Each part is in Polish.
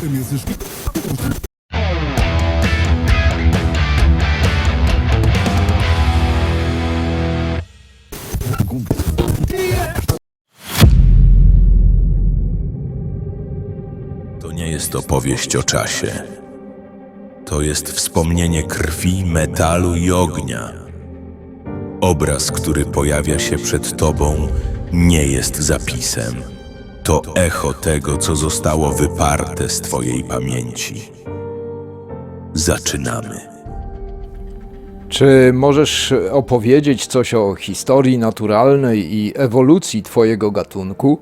Tym jesteś To nie jest opowieść o czasie. To jest wspomnienie krwi, metalu i ognia. Obraz, który pojawia się przed tobą, nie jest zapisem. To echo tego, co zostało wyparte z twojej pamięci. Zaczynamy. Czy możesz opowiedzieć coś o historii naturalnej i ewolucji Twojego gatunku?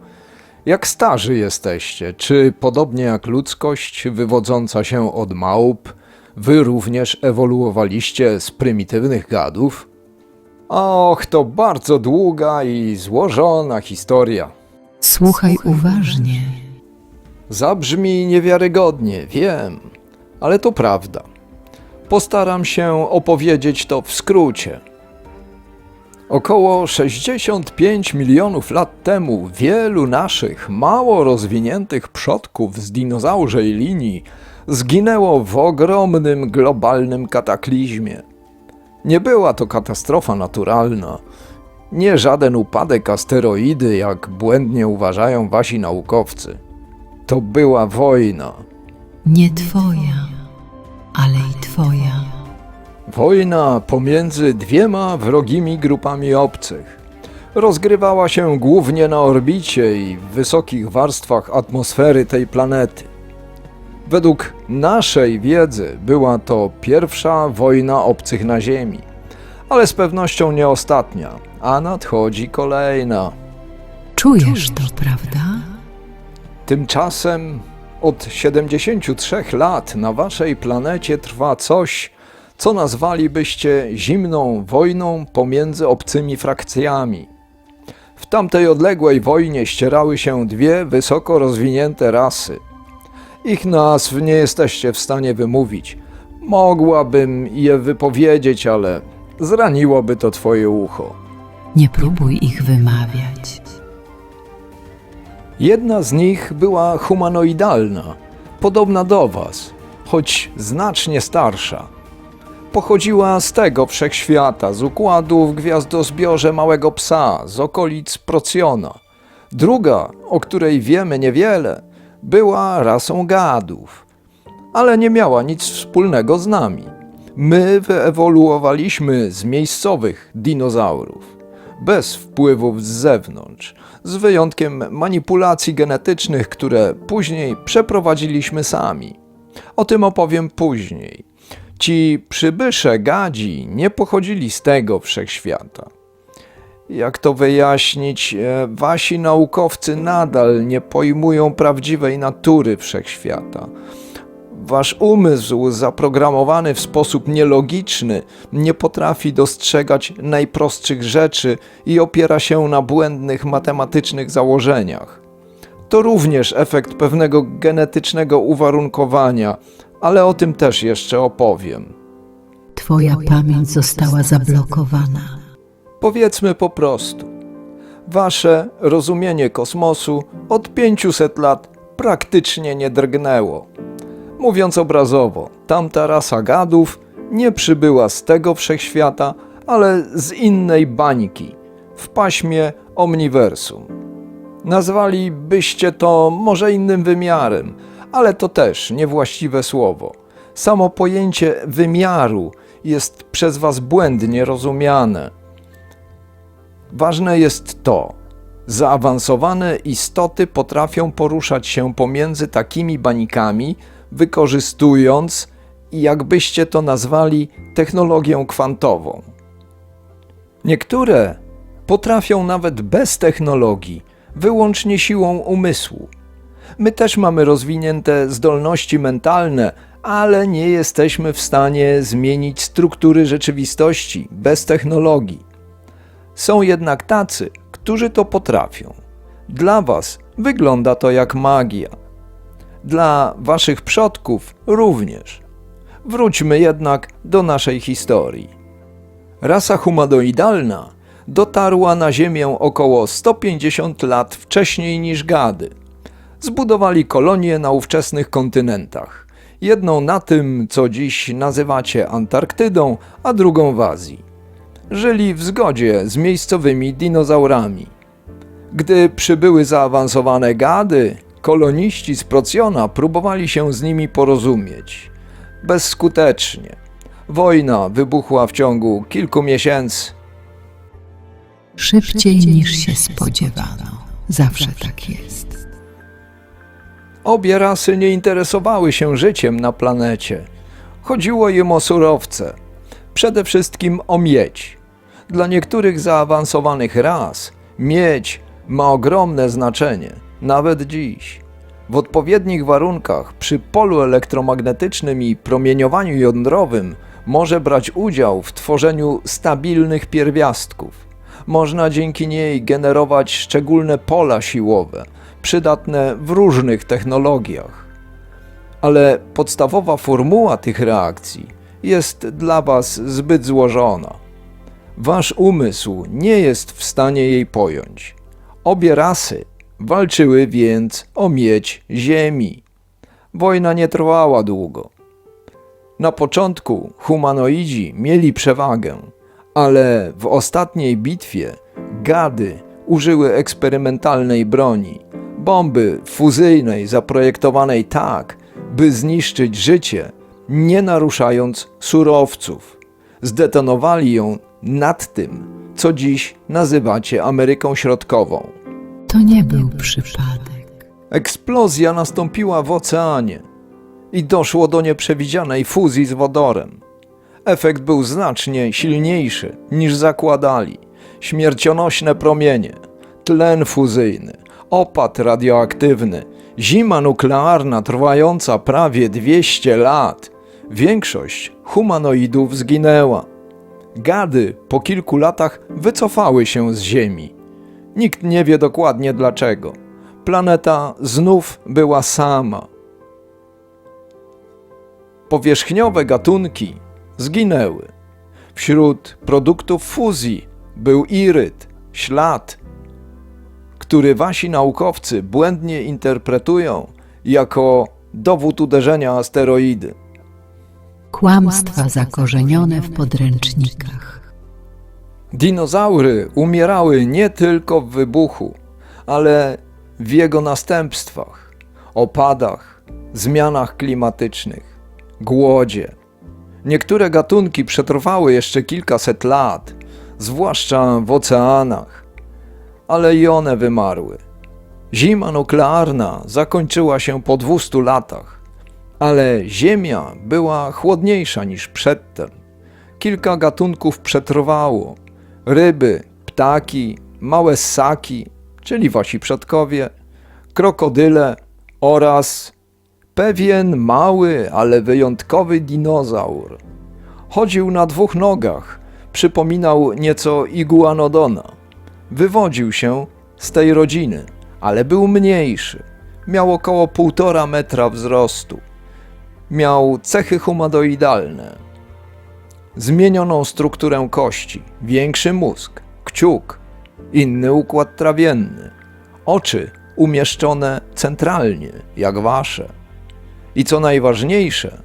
Jak starzy jesteście? Czy podobnie jak ludzkość wywodząca się od małp, Wy również ewoluowaliście z prymitywnych gadów? Och, to bardzo długa i złożona historia. Słuchaj uważnie. Zabrzmi niewiarygodnie, wiem, ale to prawda. Postaram się opowiedzieć to w skrócie. Około 65 milionów lat temu wielu naszych mało rozwiniętych przodków z dinozaurzej linii zginęło w ogromnym globalnym kataklizmie. Nie była to katastrofa naturalna, nie żaden upadek asteroidy, jak błędnie uważają wasi naukowcy. To była wojna. Nie twoja, ale i twoja. Wojna pomiędzy dwiema wrogimi grupami obcych. Rozgrywała się głównie na orbicie i w wysokich warstwach atmosfery tej planety. Według naszej wiedzy była to pierwsza wojna obcych na Ziemi, ale z pewnością nie ostatnia, a nadchodzi kolejna. Czujesz to, prawda? Tymczasem od 73 lat na waszej planecie trwa coś, co nazwalibyście zimną wojną pomiędzy obcymi frakcjami. W tamtej odległej wojnie ścierały się dwie wysoko rozwinięte rasy. Ich nazw nie jesteście w stanie wymówić. Mogłabym je wypowiedzieć, ale zraniłoby to twoje ucho. Nie próbuj ich wymawiać. Jedna z nich była humanoidalna, podobna do was, choć znacznie starsza. Pochodziła z tego wszechświata, z układu w gwiazdozbiorze Małego Psa, z okolic Procjona. Druga, o której wiemy niewiele, była rasą gadów, ale nie miała nic wspólnego z nami. My wyewoluowaliśmy z miejscowych dinozaurów, bez wpływów z zewnątrz, z wyjątkiem manipulacji genetycznych, które później przeprowadziliśmy sami. O tym opowiem później. Ci przybysze gadzi nie pochodzili z tego wszechświata. Jak to wyjaśnić, e, wasi naukowcy nadal nie pojmują prawdziwej natury wszechświata. Wasz umysł, zaprogramowany w sposób nielogiczny, nie potrafi dostrzegać najprostszych rzeczy i opiera się na błędnych matematycznych założeniach. To również efekt pewnego genetycznego uwarunkowania, ale o tym też jeszcze opowiem. Twoja pamięć została zablokowana. Powiedzmy po prostu. Wasze rozumienie kosmosu od 500 lat praktycznie nie drgnęło. Mówiąc obrazowo, tamta rasa gadów nie przybyła z tego wszechświata, ale z innej bańki, w paśmie omniversum. Nazwalibyście to może innym wymiarem, ale to też niewłaściwe słowo. Samo pojęcie wymiaru jest przez Was błędnie rozumiane. Ważne jest to, zaawansowane istoty potrafią poruszać się pomiędzy takimi bańkami, wykorzystując, jakbyście to nazwali, technologię kwantową. Niektóre potrafią nawet bez technologii, wyłącznie siłą umysłu. My też mamy rozwinięte zdolności mentalne, ale nie jesteśmy w stanie zmienić struktury rzeczywistości bez technologii. Są jednak tacy, którzy to potrafią. Dla Was wygląda to jak magia. Dla Waszych przodków również. Wróćmy jednak do naszej historii. Rasa humanoidalna dotarła na Ziemię około 150 lat wcześniej niż gady. Zbudowali kolonie na ówczesnych kontynentach. Jedną na tym, co dziś nazywacie Antarktydą, a drugą w Azji. Żyli w zgodzie z miejscowymi dinozaurami. Gdy przybyły zaawansowane gady, koloniści z Procjona próbowali się z nimi porozumieć. Bezskutecznie. Wojna wybuchła w ciągu kilku miesięcy. Szybciej niż się spodziewano. Zawsze tak jest. Obie rasy nie interesowały się życiem na planecie. Chodziło im o surowce, przede wszystkim o miedź. Dla niektórych zaawansowanych ras miedź ma ogromne znaczenie, nawet dziś. W odpowiednich warunkach przy polu elektromagnetycznym i promieniowaniu jądrowym może brać udział w tworzeniu stabilnych pierwiastków. Można dzięki niej generować szczególne pola siłowe, przydatne w różnych technologiach. Ale podstawowa formuła tych reakcji jest dla Was zbyt złożona. Wasz umysł nie jest w stanie jej pojąć. Obie rasy walczyły więc o miedź Ziemi. Wojna nie trwała długo. Na początku humanoidzi mieli przewagę, ale w ostatniej bitwie gady użyły eksperymentalnej broni, bomby fuzyjnej zaprojektowanej tak, by zniszczyć życie, nie naruszając surowców. Zdetonowali ją nad tym, co dziś nazywacie Ameryką Środkową. To nie był przypadek. Eksplozja nastąpiła w oceanie i doszło do nieprzewidzianej fuzji z wodorem. Efekt był znacznie silniejszy niż zakładali. Śmiercionośne promienie, tlen fuzyjny, opad radioaktywny, zima nuklearna trwająca prawie 200 lat. Większość humanoidów zginęła. Gady po kilku latach wycofały się z Ziemi. Nikt nie wie dokładnie dlaczego. Planeta znów była sama. Powierzchniowe gatunki zginęły. Wśród produktów fuzji był iryt, ślad, który wasi naukowcy błędnie interpretują jako dowód uderzenia asteroidy. Kłamstwa zakorzenione w podręcznikach. Dinozaury umierały nie tylko w wybuchu, ale w jego następstwach, opadach, zmianach klimatycznych, głodzie. Niektóre gatunki przetrwały jeszcze kilkaset lat, zwłaszcza w oceanach, ale i one wymarły. Zima nuklearna zakończyła się po 200 latach, ale Ziemia była chłodniejsza niż przedtem. Kilka gatunków przetrwało. Ryby, ptaki, małe ssaki, czyli wasi przodkowie, krokodyle oraz pewien mały, ale wyjątkowy dinozaur. Chodził na dwóch nogach, przypominał nieco iguanodona. Wywodził się z tej rodziny, ale był mniejszy. Miał około półtora metra wzrostu. Miał cechy humanoidalne, zmienioną strukturę kości, większy mózg, kciuk, inny układ trawienny, oczy umieszczone centralnie, jak wasze. I co najważniejsze,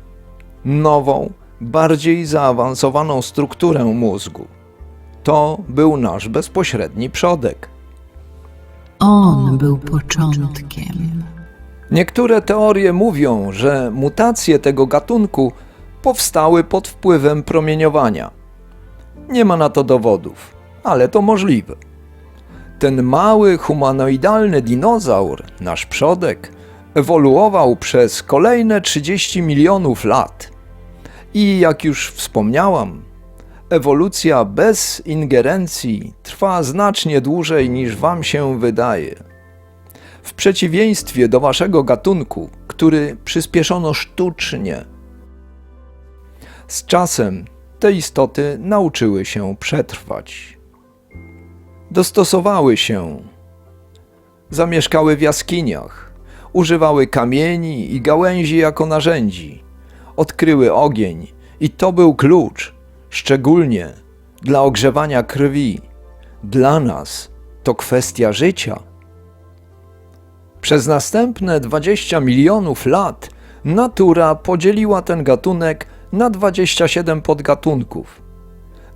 nową, bardziej zaawansowaną strukturę mózgu. To był nasz bezpośredni przodek. On był początkiem. Niektóre teorie mówią, że mutacje tego gatunku powstały pod wpływem promieniowania. Nie ma na to dowodów, ale to możliwe. Ten mały humanoidalny dinozaur, nasz przodek, ewoluował przez kolejne 30 milionów lat. I jak już wspomniałam, ewolucja bez ingerencji trwa znacznie dłużej niż Wam się wydaje. W przeciwieństwie do Waszego gatunku, który przyspieszono sztucznie. Z czasem te istoty nauczyły się przetrwać. Dostosowały się, zamieszkały w jaskiniach, używały kamieni i gałęzi jako narzędzi, odkryły ogień i to był klucz, szczególnie dla ogrzewania krwi. Dla nas to kwestia życia. Przez następne 20 milionów lat natura podzieliła ten gatunek na 27 podgatunków.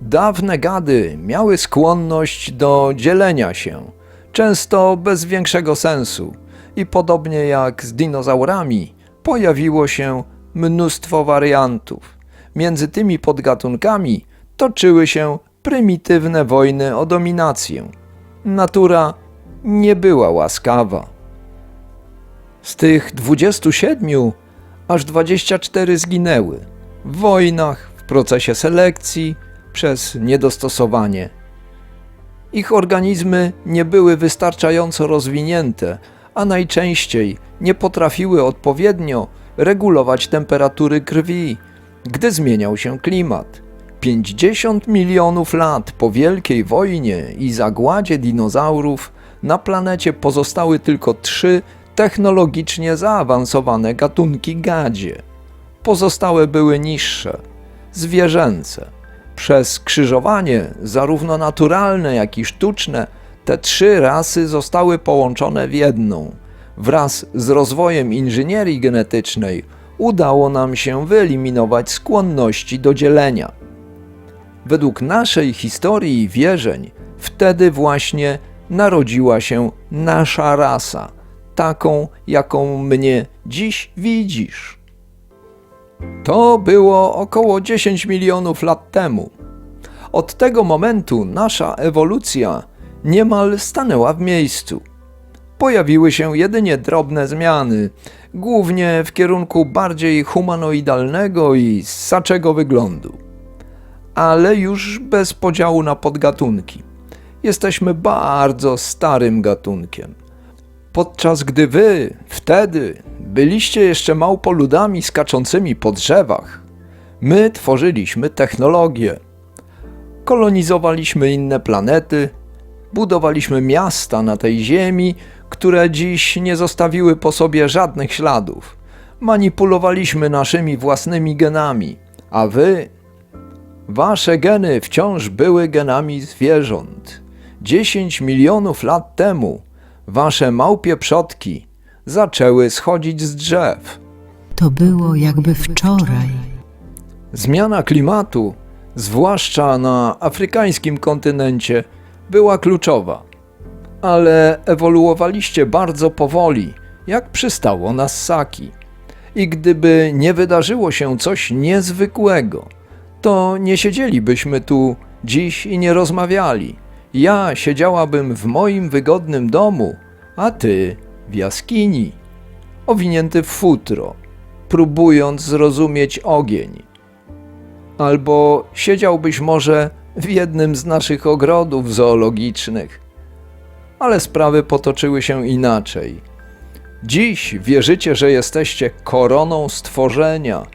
Dawne gady miały skłonność do dzielenia się, często bez większego sensu, i podobnie jak z dinozaurami, pojawiło się mnóstwo wariantów. Między tymi podgatunkami toczyły się prymitywne wojny o dominację. Natura nie była łaskawa. Z tych 27 aż 24 zginęły w wojnach, w procesie selekcji, przez niedostosowanie. Ich organizmy nie były wystarczająco rozwinięte, a najczęściej nie potrafiły odpowiednio regulować temperatury krwi, gdy zmieniał się klimat. 50 milionów lat po Wielkiej Wojnie i zagładzie dinozaurów na planecie pozostały tylko trzy technologicznie zaawansowane gatunki gadzie. Pozostałe były niższe, zwierzęce. Przez skrzyżowanie, zarówno naturalne, jak i sztuczne, te trzy rasy zostały połączone w jedną. Wraz z rozwojem inżynierii genetycznej udało nam się wyeliminować skłonności do dzielenia. Według naszej historii i wierzeń, wtedy właśnie narodziła się nasza rasa, taką, jaką mnie dziś widzisz. To było około 10 milionów lat temu. Od tego momentu nasza ewolucja niemal stanęła w miejscu. Pojawiły się jedynie drobne zmiany, głównie w kierunku bardziej humanoidalnego i ssaczego wyglądu. Ale już bez podziału na podgatunki. Jesteśmy bardzo starym gatunkiem. Podczas gdy wy wtedy byliście jeszcze małpoludami skaczącymi po drzewach, my tworzyliśmy technologię. Kolonizowaliśmy inne planety, budowaliśmy miasta na tej ziemi, które dziś nie zostawiły po sobie żadnych śladów. Manipulowaliśmy naszymi własnymi genami, a wy Wasze geny wciąż były genami zwierząt. 10 milionów lat temu wasze małpie przodki zaczęły schodzić z drzew. To było jakby wczoraj. Zmiana klimatu, zwłaszcza na afrykańskim kontynencie, była kluczowa. Ale ewoluowaliście bardzo powoli, jak przystało na ssaki. I gdyby nie wydarzyło się coś niezwykłego, to nie siedzielibyśmy tu dziś i nie rozmawiali. Ja siedziałabym w moim wygodnym domu, a ty w jaskini, owinięty w futro, próbując zrozumieć ogień. Albo siedziałbyś może w jednym z naszych ogrodów zoologicznych. Ale sprawy potoczyły się inaczej. Dziś wierzycie, że jesteście koroną stworzenia,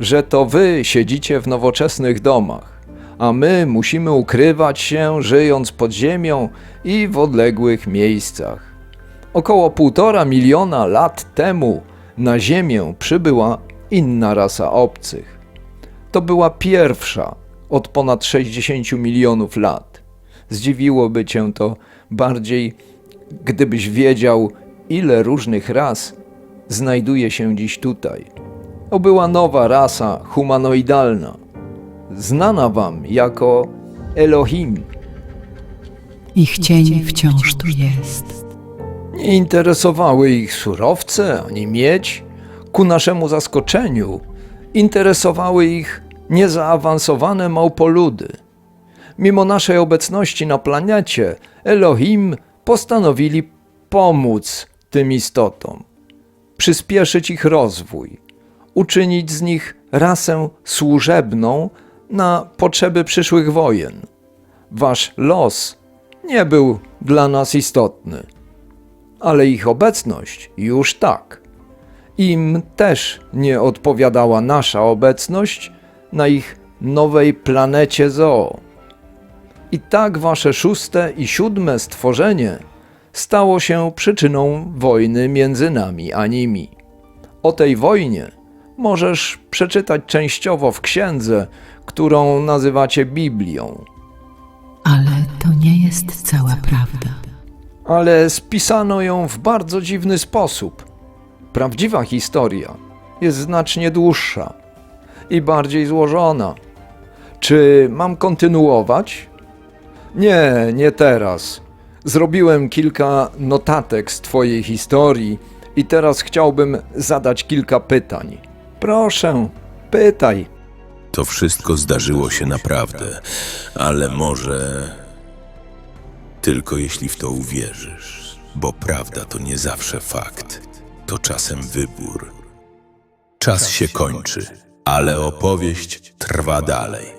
że to wy siedzicie w nowoczesnych domach, a my musimy ukrywać się, żyjąc pod ziemią i w odległych miejscach. Około półtora miliona lat temu na Ziemię przybyła inna rasa obcych. To była pierwsza od ponad 60 milionów lat. Zdziwiłoby cię to bardziej, gdybyś wiedział, ile różnych ras znajduje się dziś tutaj. To była nowa rasa humanoidalna, znana wam jako Elohim. Ich cień wciąż tu jest. Nie interesowały ich surowce ani miedź. Ku naszemu zaskoczeniu interesowały ich niezaawansowane małpoludy. Mimo naszej obecności na planecie, Elohim postanowili pomóc tym istotom, przyspieszyć ich rozwój, uczynić z nich rasę służebną na potrzeby przyszłych wojen. Wasz los nie był dla nas istotny ale ich obecność już tak. Im też nie odpowiadała nasza obecność na ich nowej planecie Zoo. I tak wasze szóste i siódme stworzenie stało się przyczyną wojny między nami a nimi. O tej wojnie możesz przeczytać częściowo w księdze, którą nazywacie Biblią. Ale to nie jest cała prawda. ale spisano ją w bardzo dziwny sposób. Prawdziwa historia jest znacznie dłuższa i bardziej złożona. Czy mam kontynuować? Nie, nie teraz. Zrobiłem kilka notatek z Twojej historii i teraz chciałbym zadać kilka pytań. Proszę, pytaj. To wszystko zdarzyło się naprawdę, ale może tylko jeśli w to uwierzysz, bo prawda to nie zawsze fakt, to czasem wybór. Czas się kończy, ale opowieść trwa dalej.